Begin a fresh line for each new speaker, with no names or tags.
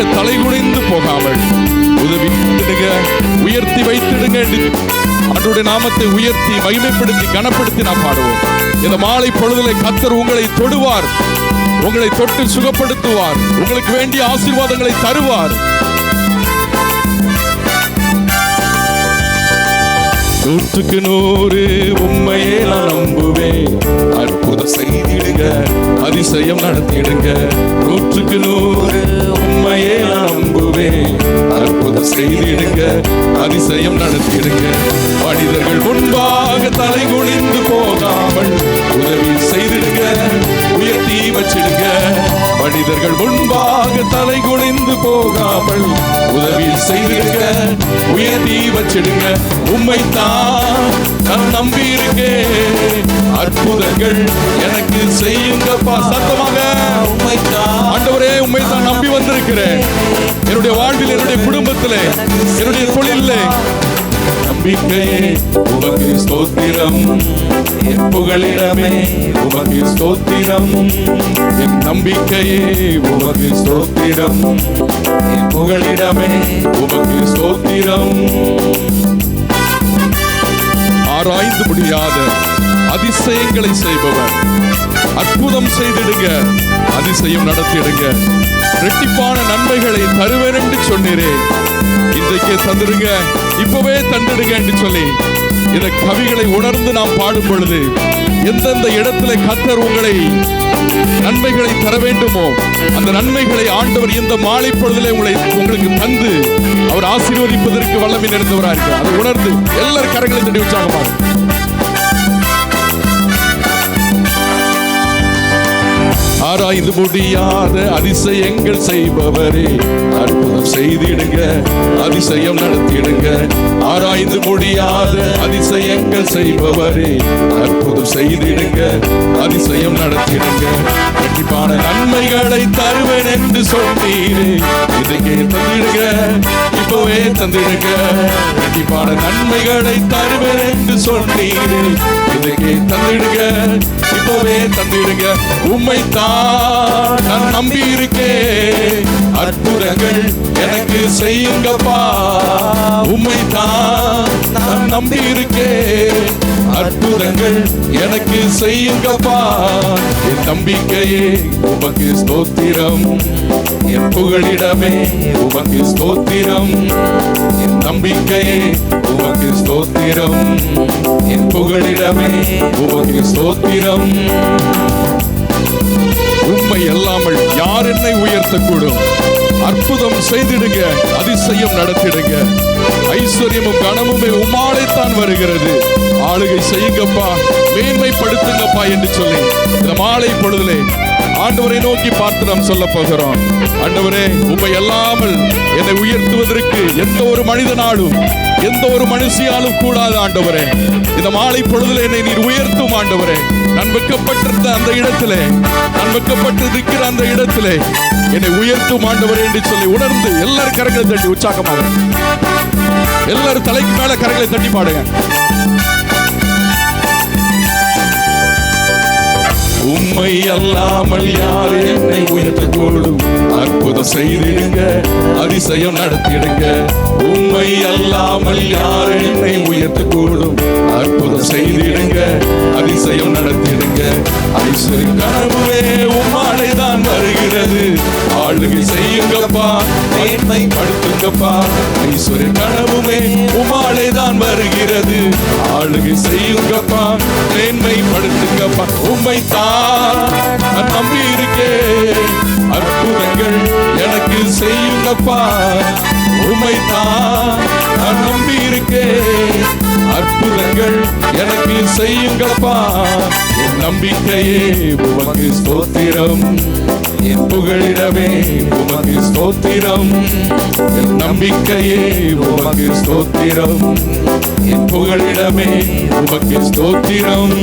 முன்பாக தலைகுனிந்து போகாமல். உதவி உயர்த்தி வைத்திடுங்க என்று நாமத்தை உயர்த்தி மகிமைப்படுத்தி கனப்படுத்தி நாம் பாடுவோம். இந்த மாலை பொழுதுல கத்தர் உங்களை தொடுவார். உங்களை தொட்டு சுகப்படுத்துவார். உங்களுக்கு வேண்டிய ஆசீர்வாதங்களை தருவார். நூற்றுக்கு நூறு உண்மையே நான் நம்புவேன். அற்புதம் செய்திடுங்க அதிசயம் நடத்திடுங்க. நூற்றுக்கு நூறு செய்திடுங்க அதிசயம் நடத்திடுங்க. மனிதர்கள் முன்பாக தலை குனிந்து போகாமல் உதவி செய்திடுங்க உயர்த்தி வச்சிடுங்க. மனிதர்கள் முன்பாக தலை குனிந்து போகாமல் உதவி செய்திடுங்க உயர்த்தி வச்சிடுங்க. உம்மைத்தான் நான் நம்பி இருக்கேன் அற்புதங்கள் எனக்கு செய்யுங்கப்பா. சத்தமாக.
உம்மைத்தான்.
ஆண்டவரே உண்மை தான் நம்பி வந்திருக்கிறேன். என்னுடைய வாழ்வில் என்னுடைய குடும்பத்தில் என்னுடைய தொழிலில். நம்பிக்கையே உமக்கு ஸ்தோத்திரம். என் புகழிடமே உமக்கு ஸ்தோத்திரம். என் நம்பிக்கையே உமக்கு ஸ்தோத்திரம். என் புகழிடமே உமக்கு ஸ்தோத்திரம். ஆராய்ந்து முடியாத அதிசயங்களை செய்பவர். அற்புதம் செய்திடுங்க அதிசயம் நடத்திடுங்க. ரெட்டிப்பான நன்மைகளை தருவேன் என்று சொன்னீரே இன்றைக்கே தந்துடுங்க இப்பவே தந்துடுங்க என்று சொல்லி இந்த கவிகளை உணர்ந்து நாம் பாடும் பொழுது எந்தெந்த இடத்துல கத்தர் உங்களை நன்மைகளை தர வேண்டுமோ அந்த நன்மைகளை ஆண்டவர் இந்த மாலை பொழுதிலே உங்களை உங்களுக்கு தந்து அவர் ஆசீர்வதிப்பதற்கு வல்லமை நிறைந்தவராக இருக்கிறார் அதை உணர்ந்து எல்லாரும் கரங்களை தட்டி உற்சாகமாக ஆராய்ந்து முடியாத அதிசயங்கள் செய்பவரே. அற்புதம் செய்திடுங்க அதிசயம் நடத்திடுங்க. ஆராய்ந்து முடியாத அதிசயங்கள் செய்பவரே. அற்புதம் செய்திடுங்க அதிசயம் நடத்திடுங்க. கண்டிப்பான நன்மைகளை தருவேன் என்று சொன்னீரே. இதைக்கே தந்திடுங்க இப்பவே தந்திடுங்க. கண்டிப்பான நன்மைகளை தருவேன் என்று சொன்னீரே. இதைக்கே தந்திடுங்க இப்பவே தந்திடுங்க. உம்மைத்தான் நான் நம்பி இருக்கேன் அற்புதங்கள் எனக்கு செய்யுங்கப்பா. உம்மைத்தான் நான் நம்பி இருக்கேன் அற்புதங்கள் எனக்கு செய்யுங்கப்பா. என் நம்பிக்கையே உமக்கு ஸ்தோத்திரம். என் புகழிடமே உமக்கு ஸ்தோத்திரம். என் நம்பிக்கையே உமக்கு ஸ்தோத்திரம். என் புகழிடமே உமக்கு ஸ்தோத்திரம். உண்மை அல்லாமல் யார் என்னை உயர்த்தக்கூடும்? அற்புதம் செய்திடுங்க அதிசயம் நடத்திடுங்க. ஐஸ்வர்யமும் கனமுமே உமாலைத்தான் வருகிறது. ஆளுகை செய்யுங்கப்பா மேன்மைப்படுத்துங்கப்பா என்று சொல்லி இந்த மாலை பொழுதிலே ஆண்டவரை நோக்கி பார்த்து நாம் சொல்ல போகிறோம். ஆண்டவரே உண்மை அல்லாமல் என்னை உயர்த்துவதற்கு எந்த ஒரு மனிதனாலும் எந்த ஒரு மனுஷியாலும் கூடாது ஆண்டவரே. இந்த மாலை பொழுதில் என்னை நீர் உயர்த்தும் ஆண்டவரே. நான் வெக்கப்பட்டிருந்த அந்த இடத்திலே நான் வெக்கப்பட்டிருக்கிற அந்த இடத்திலே என்னை உயர்த்தும் ஆண்டவரே என்று சொல்லி உணர்ந்து எல்லாரும் கரங்களை தட்டி உற்சாகமாக எல்லாரும் தலைக்கு மேல கரங்களை தட்டி பாடுங்க. உம்மை அல்லாமல் யார் என்னை உயர்த்தக்கூடும் அற்புதம் செய்திடுங்க அதிசயம் நடத்திடுங்க. உண்மை அல்லாமல் யார் என்னை உயர்த்தக்கூடும்? அற்புதம் செய்திடுங்க அதிசயம் நடத்திடுங்க. ஐஸ்வரின் கனவுவே உம்மாலை தான் வருகிறது. ஆளுகை செய்யுங்கப்பா மேன்மைப்படுத்துங்கப்பா ஐஸ்வரி கனவுமே உமாலே தான் வருகிறது. ஆளுகை செய்யுங்கப்பா மேன்மைப்படுத்துங்கப்பா உண்மை தான் நம்பி இருக்கேன் அற்புதங்கள் எனக்கு செய்யுங்கப்பா உம்மை தான் நான் நம்பி இருக்கேன் அற்புதங்கள் எனக்கு செய்யுங்கப்பா. என் நம்பிக்கையே உமக்கு ஸ்தோத்திரம். என் புகழிடமே உமக்கு ஸ்தோத்திரம். என் நம்பிக்கையே உமக்கு ஸ்தோத்திரம். என் புகழிடமே உமக்கு ஸ்தோத்திரம்.